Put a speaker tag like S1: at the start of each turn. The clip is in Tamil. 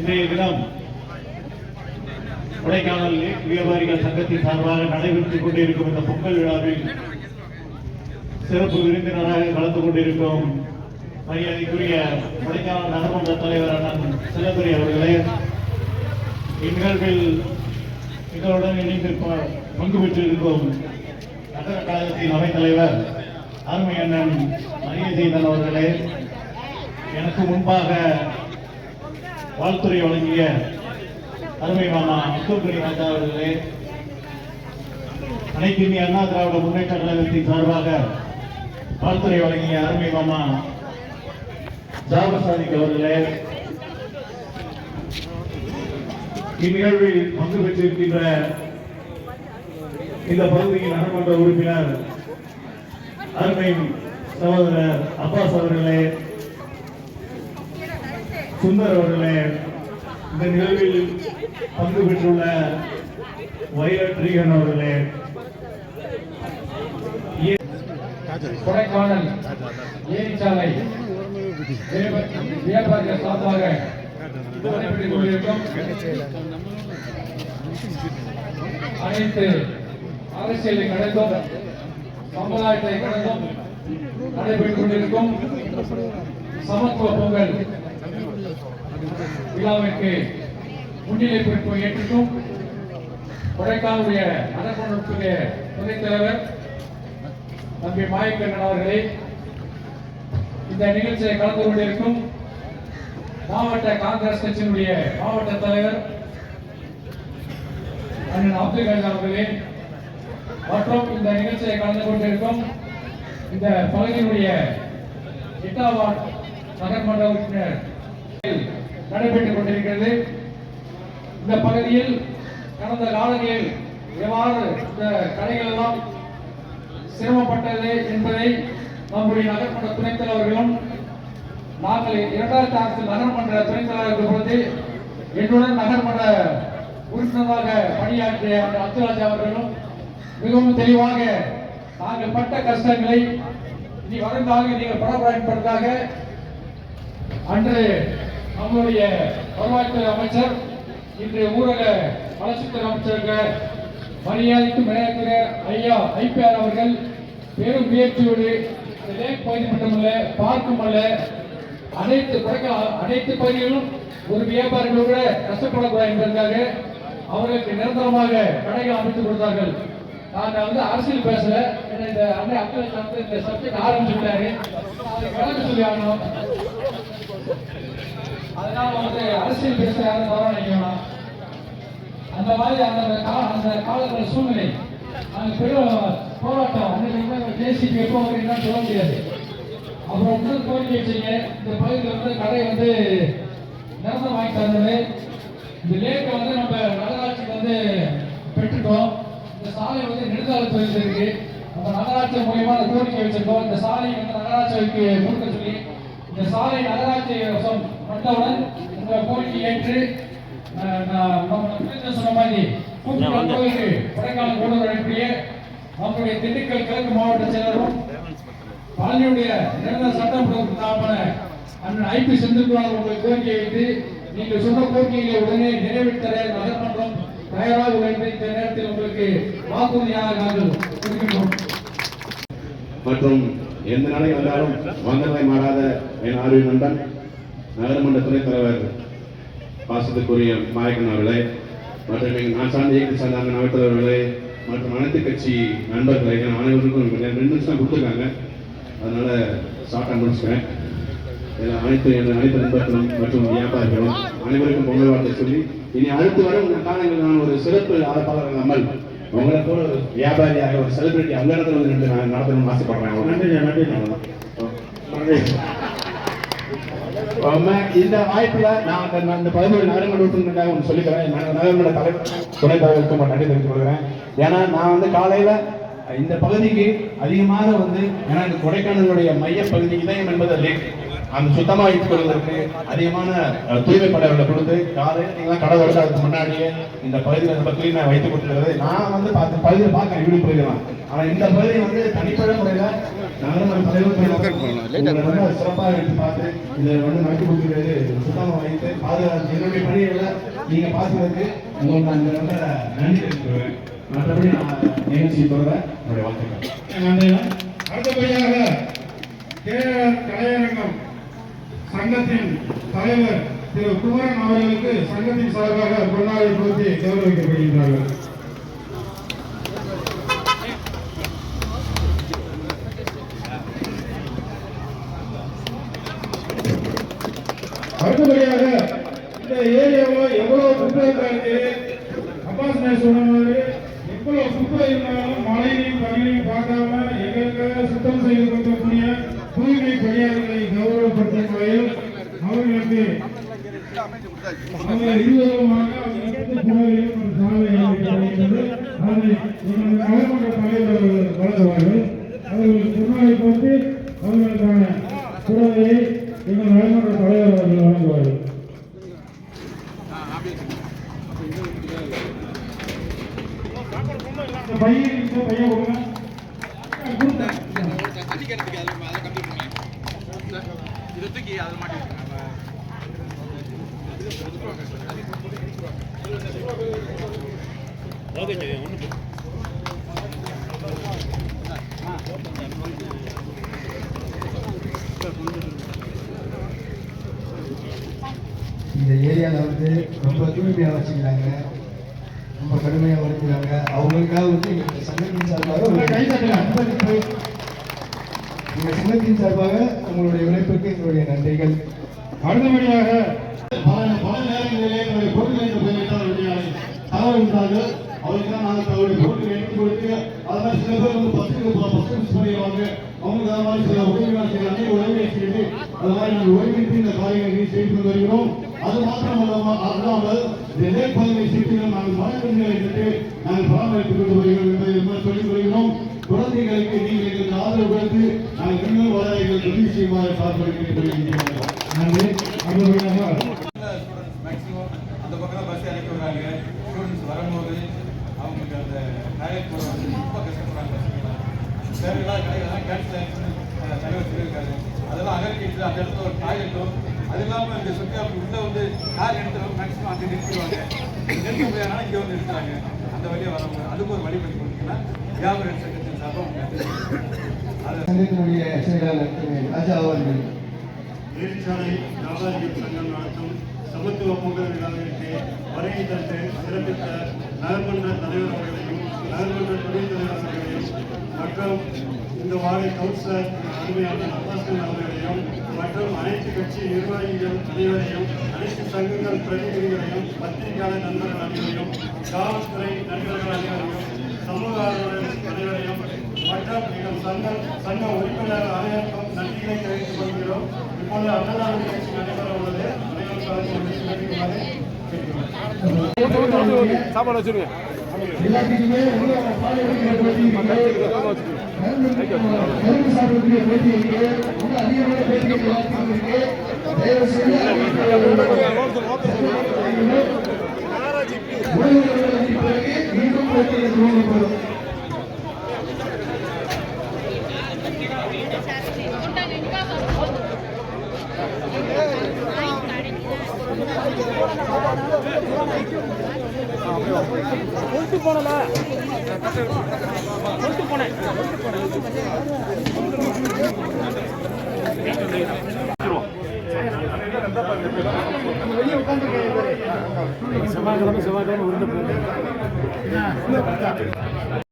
S1: இன்றைய தினம் கொடைக்கானல் வியாபாரிகள் சங்கத்தின் சார்பாக நடைபெற்றுக் கொண்டிருக்கும் இந்த பொங்கல் விழாவில் சிறப்பு விருந்தினராக கலந்து கொண்டிருக்கும் மரியாதைக்குரிய கொடைக்கானல் நகர்மன்ற தலைவர் அண்ணன் சிலம்பரி அவர்களே இந்நிகழ்வில் எங்களுடன் இணைந்து பங்கு பெற்றிருக்கும் நகர கழகத்தின் அவைத்தலைவர் அருமை அண்ணன் மரியதீதன் அவர்களே எனக்கு முன்பாக வாழ்த்துறை வழங்கிய அருமை மாமா அப்துல் கலீம் அண்ணா அவர்களே அனைத்து இந்திய அண்ணா திராவிட முன்னேற்ற கழகத்தின் சார்பாக வாழ்த்துறை வழங்கிய அருமை மாமா ஜாபர் சாதிக் அவர்களே இந்நிகழ்வில் பங்கு பெற்றிருக்கின்ற இந்த பகுதியின் நகர்மன்ற உறுப்பினர் அருமை சகோதரர் அப்பாஸ் அவர்களே சுந்தர் அவர்களே இந்த நிகழ்வில் பங்கு பெற்றுள்ள வைரட்ரிகன் அவர்களே.
S2: கொடைக்கானல் ஏரிச்சாலை வியாபாரிகள் சார்பாக நடைபெற்றுக் கொண்டிருக்கும் அனைத்து அரசியலை கடந்தும் சமுதாயத்தை கடந்தும் நடைபெற்றுக் கொண்டிருக்கும் சமத்துவ பொங்கல் விழாவிற்கு முன்னிலை பொறுப்பு ஏற்றுக்கும் கொடைக்கானுடைய நகர்மன்றத்துடைய துணைத் தலைவர் தம்பி மாயக்கண்ணன் அவர்களே இந்த நிகழ்ச்சியை கலந்து கொண்டிருக்கும் மாவட்ட காங்கிரஸ் கட்சியினுடைய மாவட்ட தலைவர் அண்ணன் அப்துல் கலாம் அவர்களே மற்றும் இந்த நிகழ்ச்சியை கலந்து கொண்டிருக்கும் இந்த பகுதியினுடைய எட்டாவது நகர்மன்ற உறுப்பினர் நடைபெற்றுக் கொண்டிருக்கிறது. இந்த பகுதியில் கடந்த காலங்களில் எவ்வாறு இந்த கடைகள் எல்லாம் சிரமப்பட்டது என்பதை நம்முடைய நகர்மன்ற துணைத் தலைவர்களும் நாங்கள் இரண்டாயிரத்தி ஆறு நகர்மன்ற துணைத் தலைவர்கள் பொழுது என்னுடன் நகர்மன்ற உறுப்பினராக பணியாற்றிய அந்த அத்துராஜ் அவர்களும் மிகவும் தெளிவாக நாங்கள் பட்ட கஷ்டங்களை இனி வருங்கால நீங்கள் படப்பட பயன்படுத்தாக அன்று நம்மளுடைய வருவாய்த்துறை அமைச்சர் இன்றைய ஊரக வளர்ச்சித்துறை அமைச்சர்கள் மரியாதைக்கு மரியாதைக்குரிய ஐயா ஐபிஆர் அவர்கள் பெரும் முயற்சியோடு இந்த லேக் பகுதி மட்டுமல்ல பார்க்கும் அல்ல அனைத்து கொடைக்கானல் அனைத்து பகுதிகளிலும் ஒரு வியாபாரிகள் கூட கஷ்டப்படக்கூடாது என்பதற்காக அவர்களுக்கு நிரந்தரமாக கடைகள் அமைத்து கொடுத்தார்கள். நான் வந்து அரசியல் பேசல இந்த அண்ணன் அப்துல் இந்த சப்ஜெக்ட் ஆரம்பிச்சுட்டாரு. அதை விளக்க சொல்லி ஆகணும். அதனால வந்து அரசியல் பேச யாரும் தவறா நினைக்கணும் அந்த மாதிரி அந்த கால அந்த காலத்துல சூழ்நிலை. அந்த பெரும் போராட்டம். அன்னைக்கு ஜேசிபி எப்போ அப்படின்னு சொல்ல முடியாது. அப்புறம் வந்து கோரிக்கை வச்சீங்க இந்த பகுதியில் வந்து கடை வந்து நிரந்தரம் வாங்கி தந்தது. இந்த லேக்கை வந்து நம்ம நகராட்சிக்கு வந்து பெற்றுட்டோம். இந்த சாலை வந்து நெடுஞ்சாலைத்துறையில் இருக்கு. அந்த நகராட்சி மூலியமா அந்த கோரிக்கை வச்சிருக்கோம். இந்த சாலை வந்து நகராட்சிக்கு கொடுக்க சொல்லி இந்த சாலை நகராட்சி வசம் வந்தவுடன் உங்க கோரிக்கை ஏற்று சொன்ன மாதிரி கோயிலுக்கு கொடைக்கானல் கூடுதல் அனுப்பிய நம்முடைய திண்டுக்கல் கிழக்கு மாவட்ட செயலரும் பழனியுடைய நிரந்தர சட்டமன்ற அண்ணன் ஐபி செந்தில்குமார் உங்களுக்கு கோரிக்கை வைத்து நீங்கள் சொன்ன கோரிக்கைகளை உடனே நிறைவேற்ற நகர்மன்றம் தயாராக உள்ளது இந்த நேரத்தில் உங்களுக்கு வாக்குறுதியாக நாங்கள்
S3: மற்றும் எந்த நாளை வந்தாலும் வந்ததை மாறாத என் ஆர்வி நண்பன் நகரமன்ற துணைத் தலைவர் பாசத்துக்குரிய மாயக்கன் அவர்களே மற்றும் எங்கள் நான் சார்ந்த இயக்கம் சார்ந்த அண்ணன் மற்றும் அனைத்து கட்சி நண்பர்களை என அனைவருக்கும் ரெண்டு நிமிஷம் கொடுத்துருக்காங்க. அதனால ஷார்ட்டாக முடிச்சுக்கிறேன். இதில் அனைத்து எனது அனைத்து நண்பர்களும் மற்றும் வியாபாரிகளும் அனைவருக்கும் பொங்கல் வாழ்த்தை சொல்லி இனி அடுத்து வரும் காலங்களில் நான் ஒரு சிறப்பு ஆர்ப்பாளர்கள் அமல் உங்களை போல ஒரு வியாபாரியாக ஒரு செலிபிரிட்டி அந்த இடத்துல வந்து நின்று நான் நடத்தணும்னு ஆசைப்படுறேன்.
S1: நன்றி நன்றி
S3: நன்றி. இந்த வாய்ப்புல நான் அந்த அந்த பதினோரு நகரங்கள் உறுப்பினருக்காக ஒன்று சொல்லிக்கிறேன். நான் நகரமன்ற தலைவர் துணை தலைவருக்கு நன்றி தெரிவித்துக் கொள்கிறேன் ஏன்னா நான் வந்து காலையில இந்த பகுதிக்கு அதிகமாக வந்து ஏன்னா இந்த கொடைக்கானலுடைய மைய பகுதி தான் என்பது லேக் அந்த சுத்தமாக வைத்துக் கொள்வதற்கு அதிகமான அஹ், தூய்மை படையவர்களை கொடுத்து காலையில் நீங்களாம் கடை வருடத்துக்கு முன்னாடியே இந்த பகுதியில் ரொம்ப கிளீனாக வைத்து கொடுத்துருக்கிறது. நான் வந்து பார்த்து பகுதியில் பார்க்க இப்படி போயிடலாம் ஆனா இந்த பகுதி வந்து தனிப்பட்ட முறையில நகரமன்ற தலைவர் சிறப்பாக எடுத்து பார்த்து இதை வந்து நடத்தி கொடுக்கிறது சுத்தமாக வைத்து அது என்னுடைய பணிகளை நீங்க பார்த்ததுக்கு உங்களுக்கு நான் இந்த நன்றி தெரிவிக்கிறேன் மற்றபடி நான் நிகழ்ச்சி தொடர என்னுடைய வாழ்த்துக்கள்.
S4: நன்றி அடுத்தபடியாக கலையரங்கம். சங்கத்தின் தலைவர் திரு குமரன் அவர்களுக்கு சங்கத்தின் சார்பாக பொன்னாடை கொடுத்து கௌரவிக்கப்படுகின்றார்கள். அடுத்தபடியாக இந்த ஏரியாவில் எவ்வளவு குற்றம் இருக்கு அப்பாஸ் நாயர் சொன்ன மாதிரி எவ்வளவு குப்பை இருந்தாலும் மழையிலையும் பனியிலையும் பார்க்காம எங்களுக்காக சுத்தம் செய்து கொடுக்கக்கூடிய தூய்மை பணியாளர்களை கௌரவப்படுத்தும் வகையில் அவர்களுக்கு அவங்க இருவருமாக அவர்களுக்கு புகழையும் ஒரு சாலை அமைக்கப்படுகின்றது அதை எங்கள் நகர்மன்ற தலைவர் வழங்குவார்கள் அவர்களுக்கு முன்னாடி போட்டு அவர்களுக்கான புடவையை எங்கள் நகர்மன்ற தலைவர் அவர்கள் வழங்குவார்கள் இந்த பையன் இந்த பையன் கொடுங்க கொடுத்தேன்
S5: இந்த ஏரியாவில் வந்து ரொம்ப தூய்மையாக வச்சுக்கிறாங்க. ரொம்ப கடுமையாக வளர்க்குறாங்க அவங்களுக்காக வந்து எங்கள் சங்கத்தின் சார்பாக
S4: கை
S5: எங்கள் சங்கத்தின் சார்பாக உங்களுடைய உழைப்புக்கு எங்களுடைய நன்றிகள்.
S4: அடுத்தபடியாக
S6: பல பல நேரங்களிலே தன்னுடைய பொருட்களை போய்விட்டால் தவறுகிறார்கள் அவருக்காக நாங்கள் தங்களுடைய பொருட்களை எடுத்து கொடுத்து அது சில பேர் வந்து பஸ்ஸுக்கு பஸ் பண்ணிடுவாங்க அவங்களுக்கு அந்த மாதிரி சில உதவிகள் சில அனைத்து உதவியை செய்து அது மாதிரி நாங்கள் ஒருங்கிணைத்து இந்த காரியங்களை செய்து கொண்டு வருகிறோம் அது மாத்திரம் அல்லாமல் இந்த இடைப்பதவி சீட்டுகள் நாங்கள் மரக்கன்றுகளை நட்டு நாங்கள் பராமரித்துக் கொண்டு வருகிறோம் என்பதை சொல்லிக் கொள்கிறோம் குழந்தைகளுக்கு நீங்கள் எங்களுக்கு ஆதரவு கொடுத்து நாங்கள் இன்னும் வர எங்களுக்கு உதவி செய்யுமாறு பார்ப்பதற்கு
S4: நன்றி அடுத்தபடியாக
S7: மேக்ஸிமம் அந்த பக்கம் பஸ் இறக்கி விடுறாங்க ஸ்டூடெண்ட்ஸ் வரும்போது அவங்களுக்கு அந்த டாய்லெட் போகிறது ரொம்ப கஷ்டப்படுறாங்க அஹ், தலைவர் சொல்லியிருக்காரு. அதெல்லாம் அகற்றிட்டு அந்த இடத்துல ஒரு டாய்லெட்டோ அது இல்லாமல் இந்த சுற்றி உள்ள வந்து கார் எடுத்துறவங்க மேக்ஸிமம் அங்கே நிறுத்திடுவாங்க. நிறுத்த முடியாதனால இங்கே வந்து நிறுத்துறாங்க. அந்த வழியாக வரவங்க அதுக்கு ஒரு வழி பண்ணி கொடுத்தீங்கன்னா வியாபார சங்கத்தின் சார்பாக
S5: சங்கத்தினுடைய செயலாளர் திரு ராஜா அவர்கள்.
S6: நெடுஞ்சாலை வியாபாரிகள் சங்கம் நடத்தும் சமத்துவ பொங்கல் விழாவிற்கு வருகை தந்து சிறப்பித்த நகர்மன்ற தலைவர் அவர்களையும் நகர்மன்ற துணைத் தலைவர் அவர்களையும் மற்றும் இந்த வார்டு கவுன்சிலர் அருமையான அப்பாசன் அவர்களையும் மற்றும் அனைத்து கட்சி நிர்வாகிகள் அனைவரையும் அனைத்து சங்கங்கள் பிரதிநிதிகளையும் பத்திரிகையாளர் நண்பர்கள் அனைவரையும் காவல்துறை நண்பர்கள் அனைவரையும் சமூக ஆர்வலர் அனைவரையும் மற்றும் எங்கள் சங்க சங்க உறுப்பினர் அனைவருக்கும் நன்றிகளை தெரிவித்துக் கொள்கிறோம். இப்போது அன்னதான நிகழ்ச்சி நடைபெற உள்ளது. அனைவரும் கலந்து கொண்டு வச்சிருங்க. கேட்கிறோம்
S4: எல்லாத்துக்குமே உள்ள பாலியல் போட்டி கரும்பு சாப்பிடக்கூடிய போட்டி இருக்கு உள்ள அதிகமான போட்டி இருக்கு தயவு செய்து உணவுகளுக்கு பிறகு மீண்டும் போட்டியில் துவங்கப்படும் கொண்டு போனல கொண்டு போனேன் செவ்வாய்க்கிழமை செவ்வாய்க்கிழமை உருண்டு போயிருக்கேன்